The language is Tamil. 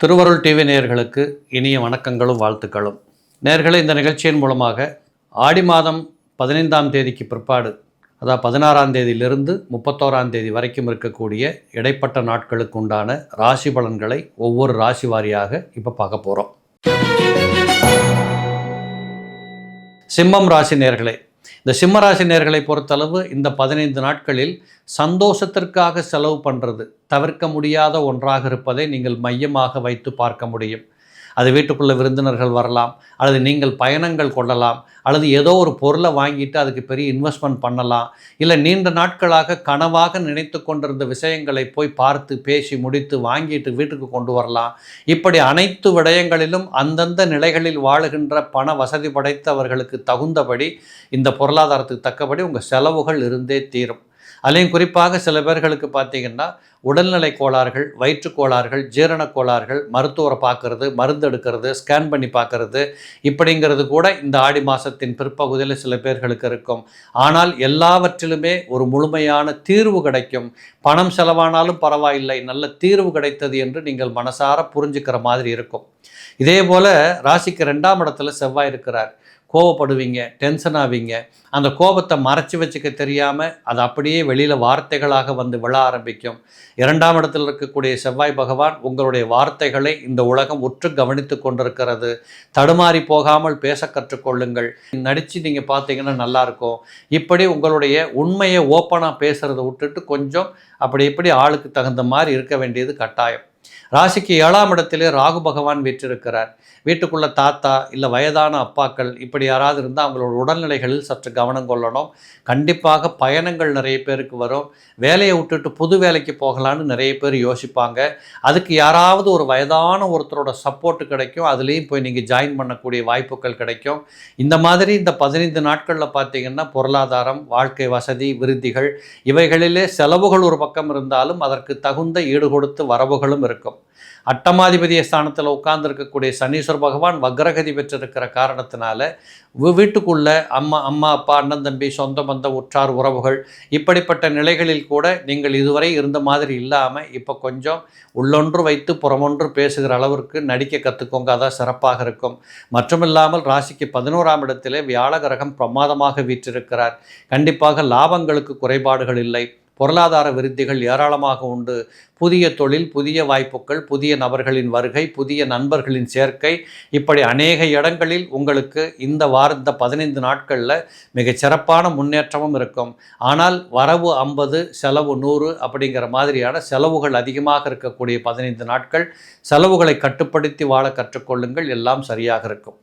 திருவருள் டிவி நேயர்களுக்கு இனிய வணக்கங்களும் வாழ்த்துக்களும். நேர்களை இந்த நிகழ்ச்சியின் மூலமாக ஆடி மாதம் பதினைந்தாம் தேதிக்கு பிற்பாடு அதாவது பதினாறாம் தேதியிலிருந்து முப்பத்தோராம் தேதி வரைக்கும் இருக்கக்கூடிய இடைப்பட்ட நாட்களுக்கு உண்டான ராசி பலன்களை ஒவ்வொரு ராசி வாரியாக இப்போ பார்க்க போகிறோம் சிம்மம் ராசி நேர்களே இந்த சிம்மராசி நேர்களை பொறுத்தளவு இந்த பதினைந்து நாட்களில் சந்தோஷத்திற்காக செலவு பண்ணுறது தவிர்க்க முடியாத ஒன்றாக இருப்பதை நீங்கள் மையமாக வைத்து பார்க்க முடியும். அது வீட்டுக்குள்ளே விருந்தினர்கள் வரலாம் அல்லது நீங்கள் பயணங்கள் கொள்ளலாம் அல்லது ஏதோ ஒரு பொருளை வாங்கிட்டு அதுக்கு பெரிய இன்வெஸ்ட்மெண்ட் பண்ணலாம் இல்லை நீண்ட நாட்களாக கனவாக நினைத்து கொண்டிருந்த விஷயங்களை போய் பார்த்து பேசி முடித்து வாங்கிட்டு வீட்டுக்கு கொண்டு வரலாம். இப்படி அனைத்து விடயங்களிலும் அந்தந்த நிலைகளில் வாழுகின்ற பண வசதி படைத்தவர்களுக்கு தகுந்தபடி இந்த பொருளாதாரத்துக்கு தக்கபடி உங்கள் செலவுகள் இருந்தே தீரும். அதுலேயும் குறிப்பாக சில பேர்களுக்கு பார்த்தீங்கன்னா உடல்நிலை கோளாறுகள் வயிற்று கோளாறுகள் ஜீரண கோளாறுகள் மருத்துவரை பார்க்கறது மருந்து எடுக்கிறது ஸ்கேன் பண்ணி பார்க்கறது இப்படிங்கிறது கூட இந்த ஆடி மாதத்தின் பிற்பகுதியில் சில பேர்களுக்கு இருக்கும். ஆனால் எல்லாவற்றிலுமே ஒரு முழுமையான தீர்வு கிடைக்கும். பணம் செலவானாலும் பரவாயில்லை நல்ல தீர்வு கிடைத்தது என்று நீங்கள் மனசார புரிஞ்சுக்கிற மாதிரி இருக்கும். இதே போல் ராசிக்கு ரெண்டாம் இடத்துல செவ்வாய் இருக்கிறார். கோவப்படுவீங்க டென்ஷன் ஆவீங்க. அந்த கோபத்தை மறைச்சி வச்சுக்க தெரியாமல் அது அப்படியே வெளியில் வார்த்தைகளாக வந்து விழ ஆரம்பிக்கும். இரண்டாம் இடத்தில் இருக்கக்கூடிய செவ்வாய் பகவான் உங்களுடைய வார்த்தைகளை இந்த உலகம் உற்று கவனித்து கொண்டிருக்கிறது. தடுமாறி போகாமல் பேச கற்றுக்கொள்ளுங்கள். நடித்து நீங்கள் பார்த்தீங்கன்னா நல்லாயிருக்கும் இப்படி உங்களுடைய உண்மையை ஓப்பனாக பேசுகிறத விட்டுட்டு கொஞ்சம் அப்படி இப்படி ஆளுக்கு தகுந்த மாதிரி இருக்க வேண்டியது கட்டாயம். ராசிக்கு ஏழாம் இடத்திலே ராகு பகவான் வீற்றிருக்கிறார். வீட்டுக்குள்ள தாத்தா இல்லை வயதான அப்பாக்கள் இப்படி யாராவது இருந்தால் அவங்களோட உடல்நிலைகளில் சற்று கவனம் கொள்ளணும். கண்டிப்பாக பயணங்கள் நிறைய பேருக்கு வரும். வேலையை விட்டுட்டு புது வேலைக்கு போகலான்னு நிறைய பேர் யோசிப்பாங்க. அதுக்கு யாராவது ஒரு வயதான ஒருத்தரோட சப்போர்ட் கிடைக்கும். அதுலேயும் போய் நீங்கள் ஜாயின் பண்ணக்கூடிய வாய்ப்புகள் கிடைக்கும். இந்த மாதிரி இந்த பதினைந்து நாட்களில் பார்த்தீங்கன்னா பொருளாதாரம் வாழ்க்கை வசதி விருத்திகள் இவைகளிலே செலவுகள் ஒரு பக்கம் இருந்தாலும் அதற்கு தகுந்த ஈடு கொடுத்து வரவுகளும் இருக்கும் அட்டமாதிபதிய ஸ்தானத்தில் உட்கார்ந்துருக்கக்கூடிய சனீஸ்வர பகவான் வக்ரகதி பெற்றிருக்கிற காரணத்தினால வீட்டுக்குள்ள அம்மா அம்மா அப்பா அண்ணன் தம்பி சொந்த பந்த உற்றார் உறவுகள் இப்படிப்பட்ட நிலைகளில் கூட நீங்கள் இதுவரை இருந்த மாதிரி இல்லாமல் இப்போ கொஞ்சம் உள்ளொன்று வைத்து புறமொன்று பேசுகிற அளவிற்கு நடிக்க கற்றுக்கோங்க அதான் சிறப்பாக இருக்கும். மட்டுமில்லாமல் ராசிக்கு பதினோராம் இடத்திலே வியாழ கிரகம் பிரமாதமாக வீற்றிருக்கிறார். கண்டிப்பாக லாபங்களுக்கு குறைபாடுகள் இல்லை. பொருளாதார விருத்திகள் ஏராளமாக உண்டு. புதிய தொழில் புதிய வாய்ப்புகள் புதிய நபர்களின் வருகை புதிய நண்பர்களின் சேர்க்கை. இப்படி அநேக இடங்களில் உங்களுக்கு இந்த வார இந்த பதினைந்து நாட்களில் மிகச் சிறப்பான முன்னேற்றமும் இருக்கும். ஆனால் வரவு ஐம்பது செலவு நூறு அப்படிங்கிற மாதிரியான செலவுகள் அதிகமாக இருக்கக்கூடிய பதினைந்து நாட்கள் செலவுகளை கட்டுப்படுத்தி வாழ கற்றுக்கொள்ளுங்கள். எல்லாம் சரியாக இருக்கும்.